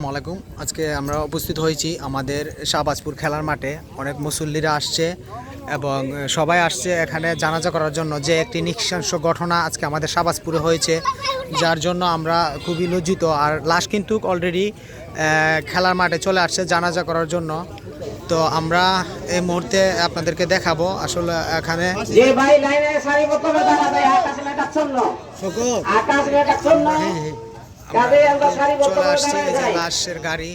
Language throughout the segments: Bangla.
আসসালামু আলাইকুম। আজকে আমরা উপস্থিত হয়েছি আমাদের শাহবাজপুর খেলার মাঠে। অনেক মুসল্লিরা আসছে এবং সবাই আসছে এখানে জানাজা করার জন্য যে একটি নৃশংস ঘটনা আজকে আমাদের শাহবাজপুরে হয়েছে যার জন্য আমরা খুবই লজ্জিত। আর লাশ কিন্তু অলরেডি খেলার মাঠে চলে আসছে জানাজা করার জন্য। তো আমরা এই মুহূর্তে আপনাদেরকে দেখাবো। আসলে এখানে যে চলে আসছে এই যে লাশের গাড়ি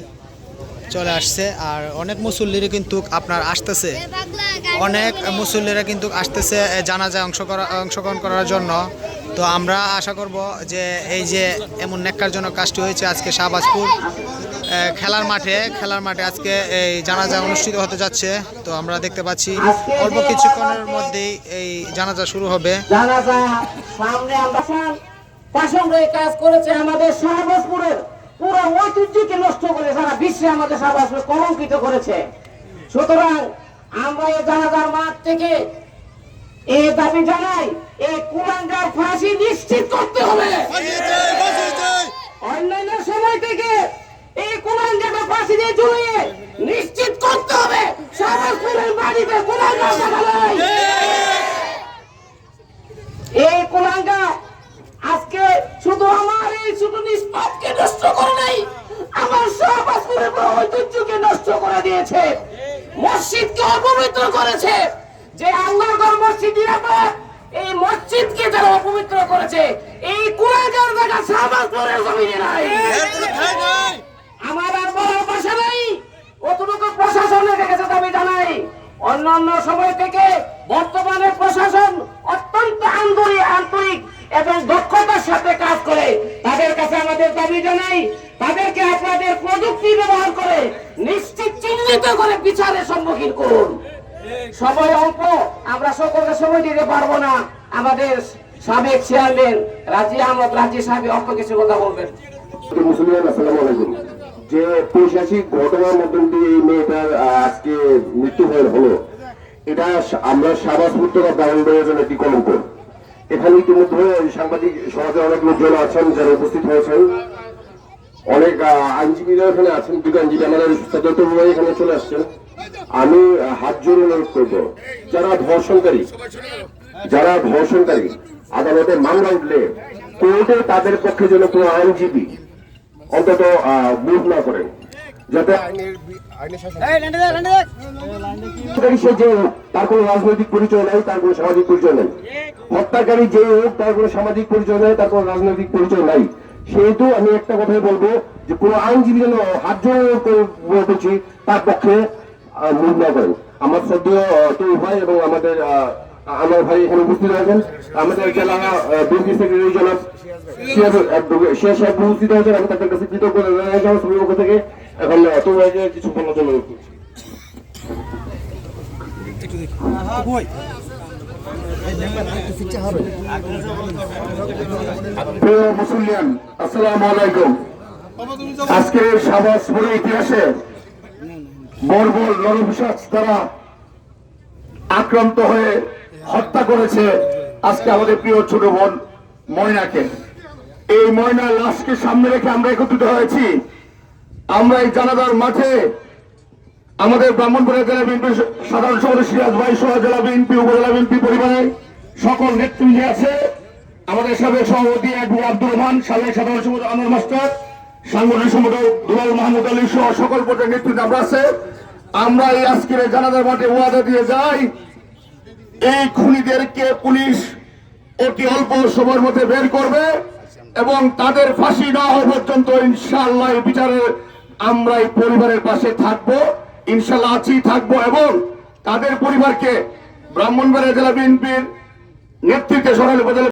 চলে আসছে আর অনেক মুসল্লিরা কিন্তু আপনার আসতেছে। অনেক মুসল্লিরা কিন্তু আসতেছে জানাজায় অংশ করা অংশগ্রহণ করার জন্য। তো আমরা আশা করব যে এই যে এমন নেককারজনক কাজটি হয়েছে আজকে শাহবাজপুর খেলার মাঠে খেলার মাঠে আজকে এই জানাজা অনুষ্ঠিত হতে যাচ্ছে। তো আমরা দেখতে পাচ্ছি অল্প কিছুক্ষণের মধ্যেই এই জানাজা শুরু হবে। পাশে কাজ করেছে আমাদের শাহবাজপুরের। পুরো ঐতিহ্যকে নষ্ট করে সারা বিশ্বে আমাদের শাহবাজপুর কলঙ্কিত করেছে। সুতরাং আমরা এই জানাজার মাঠ থেকে এই দাবি জানাই এই কুলাঙ্গার ফাঁসি নিশ্চিত করতে হবে। অন্যান্য সময় থেকে এই কুলাঙ্গাটা ফাঁসি দিয়ে ঝুলিয়ে নিশ্চিত করতে হবে। শাহবাজপুরের বাড়িতে দেখা নাই এই কুলাঙ্গা আজকে শুধু আমার এই শুধু নিষ্পাপকে নষ্ট করে নাই। আমার শাহবাজপুরের ঐতিহ্যকে নষ্ট করে দিয়েছে। মসজিদকে অপবিত্র করেছে। যে আল্লাহর মসজিদ নিরাপদ এই মসজিদকে যারা অপবিত্র করেছে, এই কুলাঙ্গার জায়গা শাহবাজপুরের জমিনে নাই। আমার আর বলার ভাষা নাই। অতটুকু প্রশাসনের কাছে দাবি জানাই। অন্যান্য সময় থেকে বর্তমানে প্রশাসন অত্যন্ত আন্তরিক আন্তরিক এবং কাছে আমাদের দাবি জানাই, তাদেরকে আপনাদের প্রযুক্তি ব্যবহার করে নিশ্চিত চিহ্নিত করে বিচারের সম্মুখীন করুন। সময় অল্প, আমরা সকলকে সময় দিতে পারব না। আমাদের সাবেক চেয়ারম্যান রাজি আহমদ রাজি সাহেব অল্প কিছু কথা বলবেন। যে পৈশাচিক ঘটনার দিয়ে এই মেয়েটার আজকে মৃত্যু হলো, এটা আমরা সাবাসপুর থেকে ব্রাহ্মণবাড়িয়ার জন্য একটি কলঙ্ক। এখানে ইতিমধ্যে সাংবাদিক সমাজের অনেক লোকজন আছেন যারা উপস্থিত হয়েছেন। অনেক আইনজীবীরা এখানে আছেন দুটো আইনজীবী আমাদের সদস্য ভাই এখানে চলে আসছেন। আমি হাত জোর অনুরোধ করব। যারা ধর্ষণকারী যারা ধর্ষণকারী, আদালতে মামলা উঠলে কোর্টে তাদের পক্ষে যেন কোনো আইনজীবী অন্তত মুভ না করেন। যাতে হত্যাকারী যে হোক তার কোনো রাজনৈতিক পরিচয় নেই তার কোনো সামাজিক পরিচয় নেই। হত্যাকারী যে হোক তার কোনো সামাজিক পরিচয় নেই তার কোনো রাজনৈতিক পরিচয় নাই। সেহেতু আমি একটা কথাই বলব যে কোনো আইনজীবী যেন হাত জোর করে বলতেছি তার পক্ষে না করেন। আমার সদ্য তৈরি ভাই এবং আমাদের আহ, আমার ভাই এখানে উপস্থিত আছেন। আমাদের জেলা বিএনপি তৈরি আলাইকুম। আজকের ইতিহাসে বর্বর নরবিশ্বাস দ্বারা আক্রান্ত হয়ে হত্যা করেছে আজকে আমাদের প্রিয় ছোট বোন ময়নাকে। এই ময়না লাশকে সামনে রেখে আমরা একত্রিত হয়েছি। আমরা এই জানাজার মাঠে আমাদের ব্রাহ্মণপুরের জেলা বিএনপি সাধারণ সম্পাদক সিরাজ ভাই সহ জেলা বিএনপি, উপজেলা বিএনপি পরিবারের সকল নেতৃবৃন্দ আছে। আমাদের সাবেক সভাপতি অ্যাডভোকেট আব্দুর রহমান, সাবেক সাধারণ সম্পাদক আনোয়ার মাস্টার, সাংগঠনিক সম্পাদক দুলাল মাহমুদ আলী সহ সকল পর্যায়ের নেতৃত্ব আমরা আছে। আমরা এই আজকের এই জানাজার মাঠে ওয়াদা দিয়ে যাই এই খুনিদেরকে পুলিশ অতি অল্প সময়ের মধ্যে বের করবে এবং তাদের ফাঁসি না হওয়া পর্যন্ত ইনশাল্লাহ বিচারের বিচারে আমরা এই পরিবারের পাশে থাকব ইনশাল্লাহ আছি, থাকব এবং তাদের পরিবারকে ব্রাহ্মণবাড়িয়া জেলা বিএনপির নেতৃত্বে সরাইল